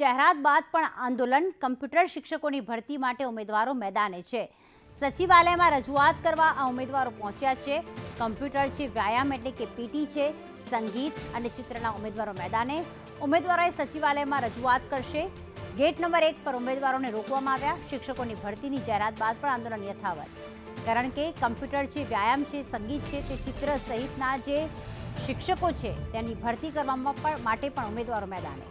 જાહેરાત બાદ પણ આંદોલન કમ્પ્યુટર શિક્ષકોની ભરતી માટે ઉમેદવારો મેદાને છે. સચિવાલયમાં રજૂઆત કરવા આ ઉમેદવારો પહોંચ્યા છે. કમ્પ્યુટર છે વ્યાયામ એટલે કે પીટી છે, સંગીત અને ચિત્રના ઉમેદવારો મેદાને. ઉમેદવારોએ સચિવાલયમાં રજૂઆત કરશે. ગેટ નંબર એક પર ઉમેદવારોને રોકવામાં આવ્યા. શિક્ષકોની ભરતીની જાહેરાત બાદ પણ આંદોલન યથાવત. કારણ કે કમ્પ્યુટર છે વ્યાયામ છે, સંગીત છે, તે ચિત્ર સહિતના જે શિક્ષકો છે તેની ભરતી કરવામાં પણ માટે પણ ઉમેદવારો મેદાને.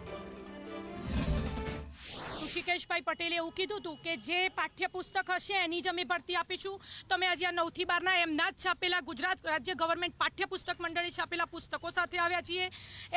ઋષિકેશભાઈ પટેલે એવું કીધું હતું કે જે પાઠ્યપુસ્તક હશે એની જ અમે ભરતી આપીશું. તમે આજે આ નવથી બારના એમના જ છાપેલા ગુજરાત રાજ્ય ગવર્મેન્ટ પાઠ્યપુસ્તક મંડળે છાપેલા પુસ્તકો સાથે આવ્યા છીએ.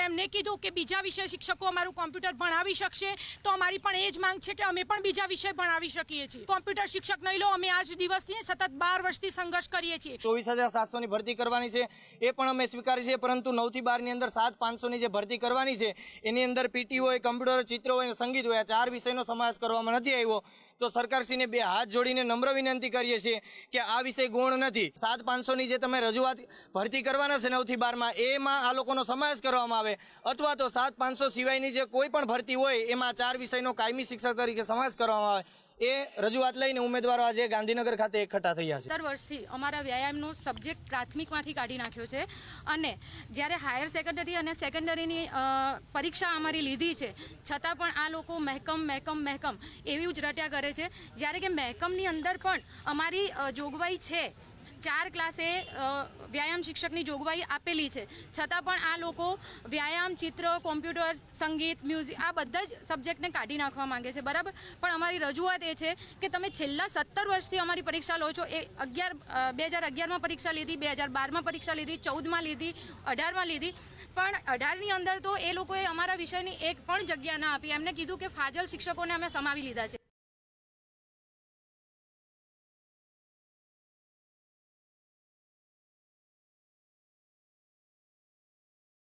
એમને કીધું કે બીજા વિષય શિક્ષકો અમારું કોમ્પ્યુટર ભણાવી શકશે. તો અમારી પણ એ જ માંગ છે કે અમે પણ બીજા વિષય ભણાવી શકીએ છીએ. કોમ્પ્યુટર શિક્ષક નહીં લો, અમે આજ દિવસથી સતત બાર વર્ષથી સંઘર્ષ કરીએ છીએ. ચોવીસ હજાર સાતસોની ભરતી કરવાની છે, એ પણ અમે સ્વીકારી છે પરંતુ નવથી બારની અંદર સાત પાંચસોની જે ભરતી કરવાની છે, એની અંદર પીટી હોય, કમ્પ્યુટર, ચિત્ર હોય સંગીત હોય, આ ચાર વિષયનો સમાવેશ કરવામાં નથી આવ્યો, તો સરકારશ્રીને બે હાથ જોડીને નમ્ર વિનંતી કરીએ છીએ કે આ વિષય ગુણ નથી. સાત પાંચસોની જે તમે રજૂઆત ભરતી કરવાના છે નવથી બારમાં, એમાં આ લોકોનો સમાવેશ કરવામાં આવે. અથવા તો સાત પાંચસો સિવાયની જે કોઈ પણ ભરતી હોય, એમાં ચાર વિષયનો કાયમી શિક્ષક તરીકે સમાવેશ કરવામાં આવે. એ રજૂઆત લઈને ઉમેદવારો આજે ગાંધીનગર ખાતે એકઠા થયા છે. સત્તર વર્ષથી અમારા વ્યાયામનો સબ્જેક્ટ પ્રાથમિકમાંથી કાઢી નાખ્યો છે અને જ્યારે હાયર સેકન્ડરી અને સેકન્ડરીની પરીક્ષા અમારી લીધી છે, છતાં પણ આ લોકો મહેકમ મહેકમ મહેકમ એવી જ રટ્યા કરે છે. જ્યારે કે મહેકમની અંદર પણ અમારી જોગવાઈ છે ચાર ક્લાસે વ્યાયામ શિક્ષકની જોગવાઈ આપેલી છે. છતાં પણ આ લોકો વ્યાયામ, ચિત્ર, કોમ્પ્યુટર, સંગીત, મ્યુઝિક, આ બધા જ સબ્જેક્ટને કાઢી નાખવા માંગે છે. બરાબર? પણ અમારી રજૂઆત એ છે કે તમે છેલ્લા સત્તર વર્ષથી અમારી પરીક્ષા લો છો. એ અગિયાર બે હજાર અગિયારમાં પરીક્ષા લીધી, બે હજાર બારમાં પરીક્ષા લીધી, ચૌદમાં લીધી, અઢારમાં લીધી. પણ અઢારની અંદર તો એ લોકોએ અમારા વિષયની એક પણ જગ્યા ના આપી. એમને કીધું કે ફાજલ શિક્ષકોને અમે સમાવી લીધા છે.